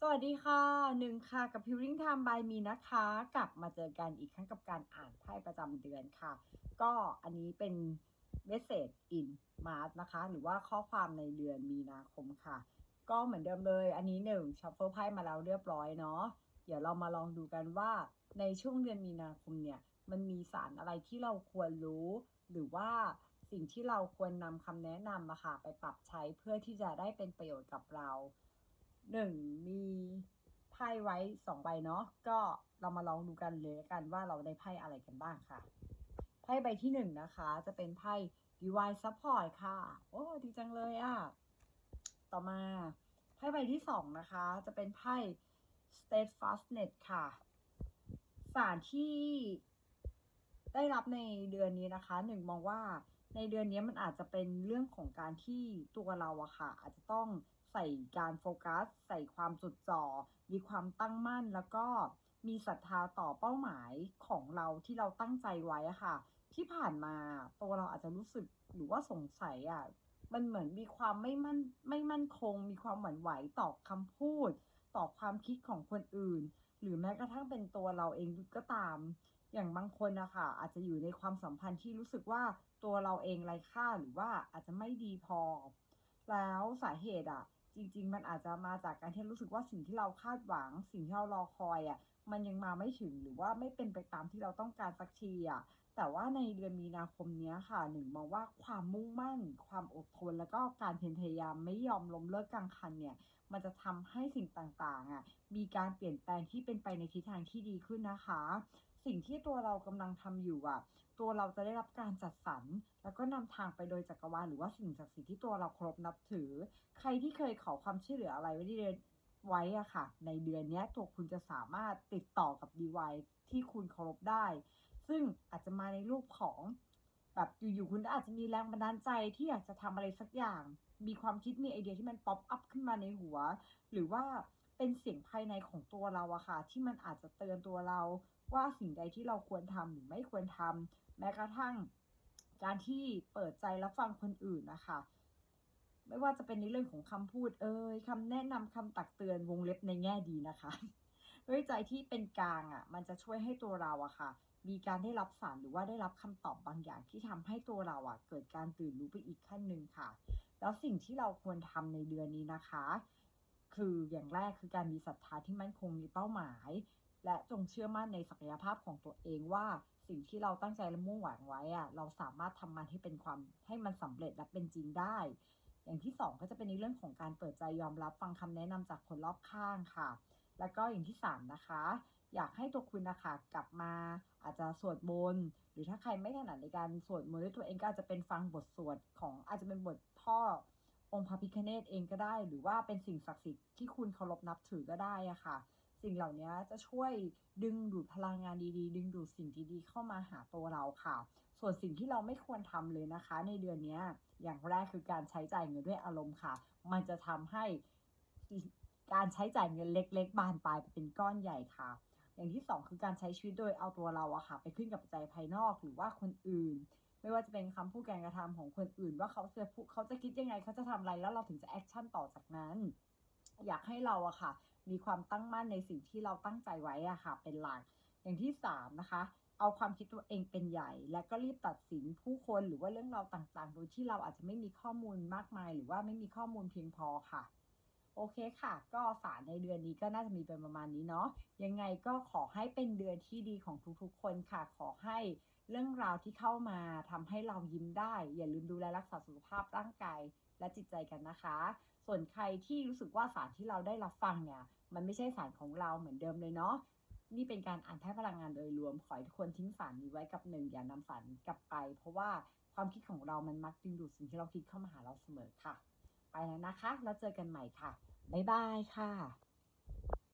สวัสดีค่ะหนึ่งค่ะกับ Healing Time by มีนะคะ กลับมาเจอกันอีกครั้งกับการอ่านไพ่ประจำเดือนค่ะ ก็อันนี้เป็น Message in March นะคะ หรือว่าข้อความในเดือนมีนาคมค่ะ ก็เหมือนเดิมเลย อันนี้หนึ่งชัฟเฟิลไพ่มาแล้วเรียบร้อยเนาะเดี๋ยวเรามาลองดูกันว่าในช่วงเดือนมีนาคมเนี่ยมันมีสารอะไรที่เราควรรู้ หรือว่าสิ่งที่เราควรนำคำแนะนำมาค่ะไปปรับใช้เพื่อที่จะได้เป็นประโยชน์กับเรา หนึ่งมีไพ่ไว้สองใบเนาะก็เรามาลองดูกันเลยกันว่าเราได้ไพ่อะไรกันบ้างค่ะ ไพ่ใบที่หนึ่งนะคะ จะเป็นไพ่ Divine Support ค่ะ โอ้ดีจังเลยอะ่ะ ต่อมาไพ่ใบที่สองนะคะ จะเป็นไพ่ Steadfastness ค่ะ สารที่ได้รับในเดือนนี้นะคะหนึ่งมองว่าในเดือนนี้มันอาจจะเป็นเรื่องของการที่ตัวเราอะค่ะ อาจจะต้อง ใส่การโฟกัส ใส่ความจดจ่อ มีความตั้งมั่นแล้วก็มีศรัทธาต่อเป้าหมายของเราที่เราตั้งใจไว้ค่ะ ที่ผ่านมาตัวเราอาจจะรู้สึกหรือว่าสงสัยอะมันเหมือนมีความไม่มั่นไม่มั่นคง มีความหวั่นไหวต่อคำพูด ต่อความคิดของคนอื่น หรือแม้กระทั่งเป็นตัวเราเองก็ตาม อย่างบางคนนะคะอาจจะอยู่ในความสัมพันธ์ที่รู้สึกว่าตัวเราเองไร้ค่าหรือว่าอาจจะไม่ดีพอ แล้วสาเหตุอะ จริง ๆ มันอาจจะมาจากการที่รู้สึกว่าสิ่งที่เราคาดหวัง สิ่งที่เรารอคอยอะมันยังมาไม่ถึงหรือว่าไม่เป็นไปตามที่เราต้องการสักทีอะแต่ว่าในเดือนมีนาคมนี้ค่ะหนึ่งมองว่าความมุ่งมั่น ความอดทน แล้วก็การเพียรพยายามไม่ยอมล้มเลิกกลางคันเนี่ย มันจะทำให้สิ่งต่างๆอะมีการเปลี่ยนแปลงที่เป็นไปในทิศทางที่ดีขึ้นนะคะ สิ่งที่ตัวเรากำลังทำอยู่อะ ตัวเราจะได้รับการจัดสรร แล้วก็นำทางไปโดยจักรวาลหรือว่าสิ่งศักดิ์สิทธิ์ที่ตัวเราเคารพนับถือ ใครที่เคยขอความช่วยเหลืออะไรไว้ในเดือนไว้อะค่ะ ในเดือนนี้ตัวคุณจะสามารถติดต่อกับดีไวที่คุณเคารพได้ ซึ่งอาจจะมาในรูปของแบบอยู่ๆคุณอาจจะมีแรงบันดาลใจที่อยากจะทำอะไรสักอย่าง มีความคิดมีไอเดียที่มันป๊อปอัพขึ้นมาในหัว หรือว่าเป็นเสียงภายในของตัวเราอะค่ะ ที่มันอาจจะเตือนตัวเรา ว่าสิ่งใดที่เราควรทำหรือไม่ควรทำแม้กระทั่งการที่เปิดใจรับฟังคนอื่นนะคะ ไม่ว่าจะเป็นในเรื่องของคำพูดเอ่ยคำแนะนำคำตักเตือนวงเล็บในแง่ดีนะคะด้วยใจที่เป็นกลางอะ่ะ มันจะช่วยให้ตัวเราอะค่ะ มีการได้รับสารหรือว่าได้รับคำตอบบางอย่างที่ทำให้ตัวเราอะเกิดการตื่นรู้ไปอีกขั้นหนึ่งค่ะ แล้วสิ่งที่เราควรทำในเดือนนี้นะคะ คืออย่างแรกคือการมีศรัทธาที่มั่นคงมีเป้าหมาย และจงเชื่อมั่นในศักยภาพของตัวเองว่าสิ่งที่เราตั้งใจและมุ่งหวังไว้อะเราสามารถทำมันให้เป็นความให้มันสำเร็จและเป็นจริงได้ อย่างที่สองก็จะเป็นในเรื่องของการเปิดใจยอมรับฟังคำแนะนำจากคนรอบข้างค่ะ แล้วก็อย่างที่สามนะคะ อยากให้ตัวคุณนะคะกลับมาอาจจะสวดมนต์หรือถ้าใครไม่ถนัดในการสวดมนต์ด้วยตัวเองก็อาจจะเป็นฟังบทสวดของอาจจะเป็นบทพ่อองค์พระพิฆเนศเองก็ได้ หรือว่าเป็นสิ่งศักดิ์สิทธิ์ที่คุณเคารพนับถือก็ได้อะค่ะ สิ่งเหล่านี้จะช่วยดึงดูดพลังงานดีๆ ดึงดูดสิ่งดีๆเข้ามาหาตัวเราค่ะ ส่วนสิ่งที่เราไม่ควรทำเลยนะคะ ในเดือนนี้อย่างแรกคือการใช้จ่ายเงินด้วยอารมณ์ค่ะ มันจะทำให้การใช้จ่ายเงินเล็ก ๆ บานปลายไปเป็นก้อนใหญ่ค่ะ อย่างที่สองคือการใช้ชีวิตโดยเอาตัวเราอะค่ะ ไปขึ้นกับปัจจัยภายนอกหรือว่าคนอื่น ไม่ว่าจะเป็นคำพูดการกระทำของคนอื่น ว่าเขาจะเขาจะคิดยังไงเขาจะทำอะไรแล้วเราถึงจะแอคชั่นต่อจากนั้น อยากให้เราอะค่ะ มีความตั้งมั่นในสิ่งที่เราตั้งใจไว้อะค่ะ เป็นหลัก อย่างที่สามนะคะ เอาความคิดตัวเองเป็นใหญ่ และก็รีบตัดสินผู้คนหรือว่าเรื่องราวต่างๆ โดยที่เราอาจจะไม่มีข้อมูลมากมาย หรือว่าไม่มีข้อมูลเพียงพอค่ะ โอเคค่ะ ก็สารในเดือนนี้ก็น่าจะมีเป็นประมาณนี้เนาะ ยังไงก็ขอให้เป็นเดือนที่ดีของทุกๆ คนค่ะ ขอให้เรื่องราวที่เข้ามาทำให้เรายิ้มได้ อย่าลืมดูแลรักษาสุขภาพร่างกายและจิตใจกันนะคะ ส่วนใครที่รู้สึกว่าสารที่เราได้รับฟังเนี่ย มันไม่ใช่สารของเราเหมือนเดิมเลยเนาะนี่เป็นการอ่านแพทย์พลังงานโดยรวม ขอให้ทุกคนทิ้งสารนี้ไว้กับหนึ่งอย่านำสารกลับไป เพราะว่าความคิดของเรามันมักดึงดูดสิ่งที่เราคิดเข้ามาหาเราเสมอค่ะ ไปแล้วนะคะ แล้วเจอกันใหม่ค่ะ บ๊ายบายค่ะ